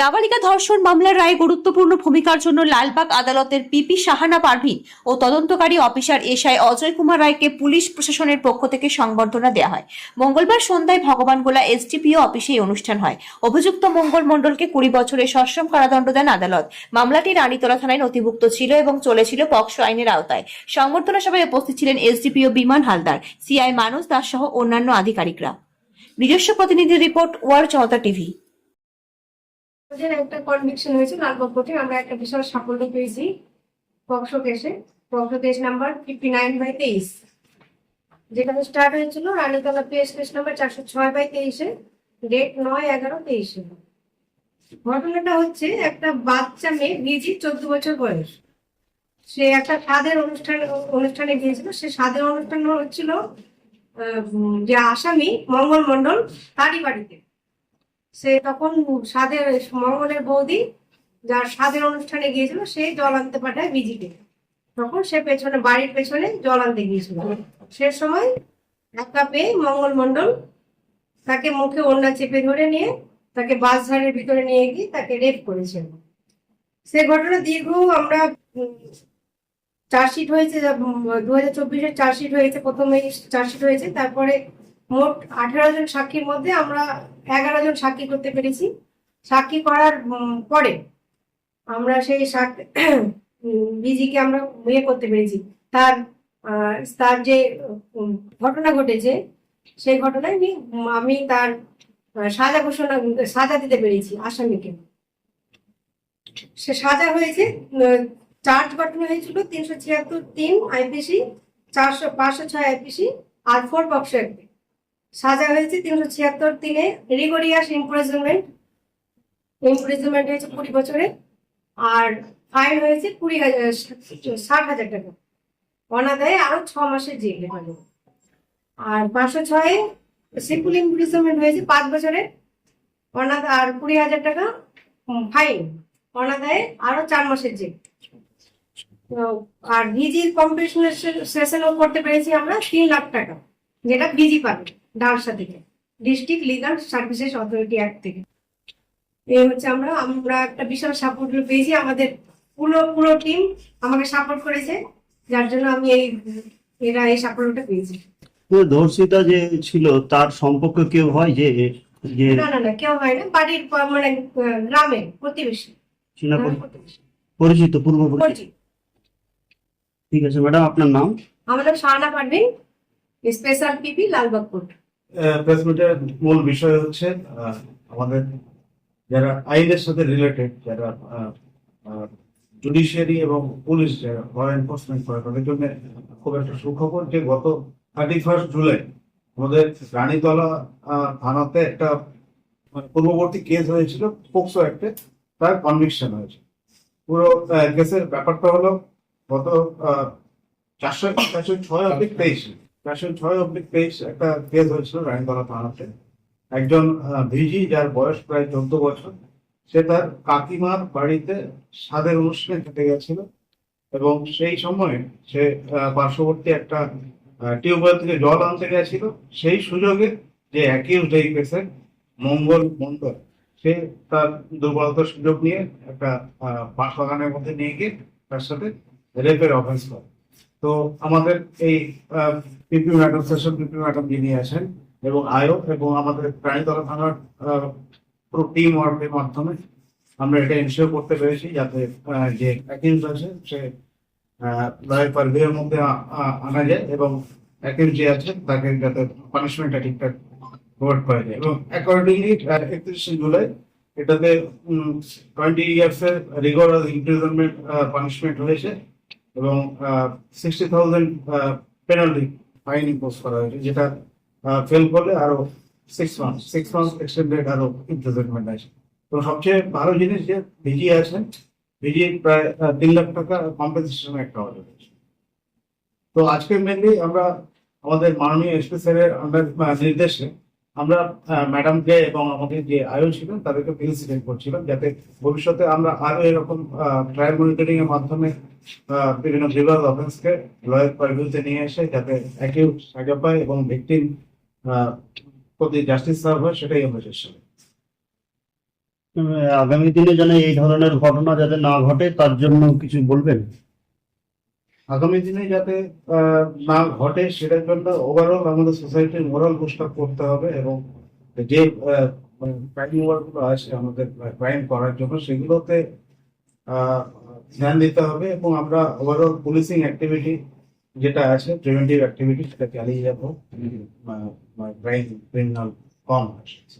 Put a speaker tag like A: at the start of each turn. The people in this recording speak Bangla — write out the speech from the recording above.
A: নাবালিকা ধর্ষণ মামলার রায়ে গুরুত্বপূর্ণ ভূমিকার জন্য লালবাগ আদালতের পিপি সাহানা পারভিন ও তদন্তকারী অফিসার এসআই অজয় কুমার রায়কে পুলিশ প্রশাসনের পক্ষ থেকে সংবর্ধনা দেওয়া হয়। মঙ্গলবার সন্ধ্যায় ভগবানগোলা এসডিপিও অফিসে এই অনুষ্ঠান হয়। অভিযুক্ত মঙ্গল মণ্ডলকে কুড়ি বছরের সশ্রম কারাদণ্ড দেন আদালত। মামলাটি রানীতলা থানায় নথিভুক্ত ছিল এবং চলেছিল পক্সো আইনের আওতায়। সংবর্ধনা সভায় উপস্থিত ছিলেন এসডিপিও বিমান হালদার সিআই মানুষ দাস সহ অন্যান্য আধিকারিকরা। নিজস্ব প্রতিনিধি রিপোর্ট ওয়ার চমতা টিভি।
B: একটা কনভিকশন হয়েছে লালবাগ কোর্টে আমরা একটা বিশাল সাফল্য পেয়েছি। পক্সো কেসে POCSO case number fifty nine by তেইশ। যেখানে স্টার্ট হয়েছিল, রানীতলা পেস কেস নাম্বার চারশো ছয় বাই তেইশে ডেট নয় এগারো তেইশে। ঘটনাটা হচ্ছে, একটা বাচ্চা মেয়ে নিজে চোদ্দ বছর বয়স। সে একটা স্বাদের অনুষ্ঠান, অনুষ্ঠানে গিয়েছিল, সে স্বাদের অনুষ্ঠান হচ্ছিল যে আসামি মঙ্গল মন্ডল তারই বাড়িতে। সে তখন স্বাদের মঙ্গলের বৌদি যার স্বাদের অনুষ্ঠানে গিয়েছিল, সে জল আনতে পাঠায় বিজিকে। তখন সে পেছনে, বাড়ির পেছনে জল আনতে গিয়েছিল। সে সময় একা পেয়ে মঙ্গল মন্ডল তাকে মুখে ওন্না চেপে ধরে নিয়ে, তাকে বাস ঝাড়ের ভিতরে নিয়ে গিয়ে তাকে রেপ করেছিল সে ঘটনা দীর্ঘ আমরা চার্জশিট হয়েছে দু হাজার চব্বিশের চার্জশিট হয়েছে প্রথমে চার্জশিট হয়েছে, তারপরে মোট আঠারো জন সাক্ষীর মধ্যে আমরা এগারো জন সাক্ষী করতে পেরেছি। সাক্ষী করার পরে আমরা সেই সাক্ষী বিজিকে আমরা ইয়ে করতে পেরেছি। তার তার যে ঘটনা ঘটেছে, সেই ঘটনায় আমি আমি তার সাজা ঘোষণা, সাজা দিতে পেরেছি আসামিকে। সে সাজা হয়েছে চার্জ গঠন হয়েছিল তিনশো ছিয়াত্তর তিন আইপিসি, চারশো, পাঁচশো ছয় আইপিসি, আর ফোর বক্স সাজা হয়েছে তিনশো ছিয়াত্তর তিনে রিগোরিয়াস ইমপ্রিজনমেন্ট। ইমপ্রিজনমেন্ট হয়েছে কুড়ি বছরে, আর ফাইন হয়েছে কুড়ি হাজার ষাট হাজার টাকা। অনাদায়ে আরও ছ মাসের জেল হবে আর পাঁচশো ছয়ে সিম্পল ইমপ্রিজনমেন্ট হয়েছে পাঁচ বছরে। অনাদা, আর কুড়ি হাজার টাকা ফাইন। অনাদায়ে আরও চার মাসের জেল। আর ভিজির কম্পিটিশন সেশনও করতে পেরেছি আমরা তিন লাখ টাকা। যেটা বিজি পাবে ডালসা থেকে district legal services authority act থেকে। এই হচ্ছে আমরা আমরা একটা বিশাল সাপোর্ট পেয়েছি আমাদের পুরো পুরো টিম আমাকে সাপোর্ট করেছে যার জন্য আমি এই এরা এই সাপোর্টটা পেয়েছি।
C: ধর্ষিতা যে ছিল তার সম্পর্ক কেউ হয় যে
B: না না না কেউ হয় না বাড়ির মানে গ্রামে প্রতিবেশী।
C: পরিচিত পূর্ব পরিচিত। ঠিক আছে ম্যাডাম আপনার নাম?
B: আমার নাম Shahana Parvin. Special PP Lalbagh court
D: মূল বিষয় হচ্ছে আমাদের যারা আইনের সাথে রিলেটেড যারা জুডিশিয়ারি এবং পুলিশ যারা ল এনফোর্সমেন্ট করে, তাদের জন্য খুব একটা সুখবর যে গত থার্টি ফার্স্ট জুলাই আমাদের রানীতলা থানাতে একটা মানে পূর্ববর্তী কেস হয়েছিল, পোক্সো অ্যাক্টে, তার কনভিকশন হয়েছে। পুরো কেসের ব্যাপারটা হলো গত চারশো চারশো ছয় অব্দিক তেইশে। চারশো ছয় অব্দিক তেইশ একটা কেস হয়েছিল রানীতলা থানাতে। একজন ভিজি যার বয়স প্রায় চোদ্দ বছর সে তার কাকিমার বাড়িতে স্বাদের অনুষ্ঠানে খেতে গেছিল এবং সেই সময় সে পার্শ্ববর্তী একটা টিউবওয়েল থেকে জল আনতে গেছিল। সেই সুযোগে যে অ্যাকিউজড এই কেসের মঙ্গল মন্ডল সে তার দুর্বলতার সুযোগ নিয়ে একটা আহ, বাঁশবাগানের মধ্যে নিয়ে গিয়ে তার সাথে রেপের অফেন্স করে। তো আমাদের এই PP madam session PP madam যিনি আছেন, এবং আয়ো, এবং আমাদের প্রাণীতলা থানার পুরো টিম ওয়ার্কের মাধ্যমে আমরা এটা এনশিওর করতে পেরেছি যাতে যে অ্যাকিউজ আছে, সে লয়ের পারভিউর মধ্যে আনা যায় এবং অ্যাকিউজ যে আছে, তাকে যাতে পানিশমেন্টটা ঠিকঠাক প্রোভাইড করা যায়। এবং অ্যাকর্ডিংলি একত্রিশে জুলাই এটাতে টোয়েন্টি ইয়ার্স এর রিগর ইমপ্রিজনমেন্ট পানিশমেন্ট হয়েছে এবং sixty thousand penalty fine impose করা হয়েছে, যেটা ফেল করলে আরও six month six month extended আরও ইমপ্রিজনমেন্ট আছে তো সবচেয়ে ভালো জিনিস যে, ভিজি আছেন ভিজি প্রায় তিন লাখ টাকা কম্পেনসেশন একটা অর্ডার হয়েছে তো আজকে মেনলি আমরা, আমাদের মাননীয় এসপি স্যারের নির্দেশে আমরা ম্যাডামকে এবং আমাদের যে আয়ো ছিলেন, তাদেরকে ফেলিসিটেট করছিলাম, যাতে ভবিষ্যতে আমরা আরও এরকম ট্রায়াল মনিটরিং এর মাধ্যমে বিভিন্ন গ্রিভার অফেন্সকে লয়ের পারভিউতে নিয়ে এসে যাতে একই সাজা পায় এবং ভিকটিম প্রতি জাস্টিস সার্ভ হয় সেটাই আমরা চেষ্টা করি।
C: আগামী দিনে যেন এই ধরনের ঘটনা যাতে না ঘটে তার জন্য কিছু বলবেন
D: আগামী দিনে যাতে না ঘটে সেটার জন্য ওভারঅল আমাদের সোসাইটির মোরাল বুস্ট করতে হবে এবং যে ক্রাইমগুলো আছে আমাদের ক্রাইম করার জন্য সেগুলোতে ধ্যান দিতে হবে এবং আমরা ওভারঅল পুলিশিং অ্যাক্টিভিটি যেটা আছে প্রিভেন্টিভ অ্যাক্টিভিটি সেটা চালিয়ে যাব। ক্রাইম ক্রিমিনাল কম আসে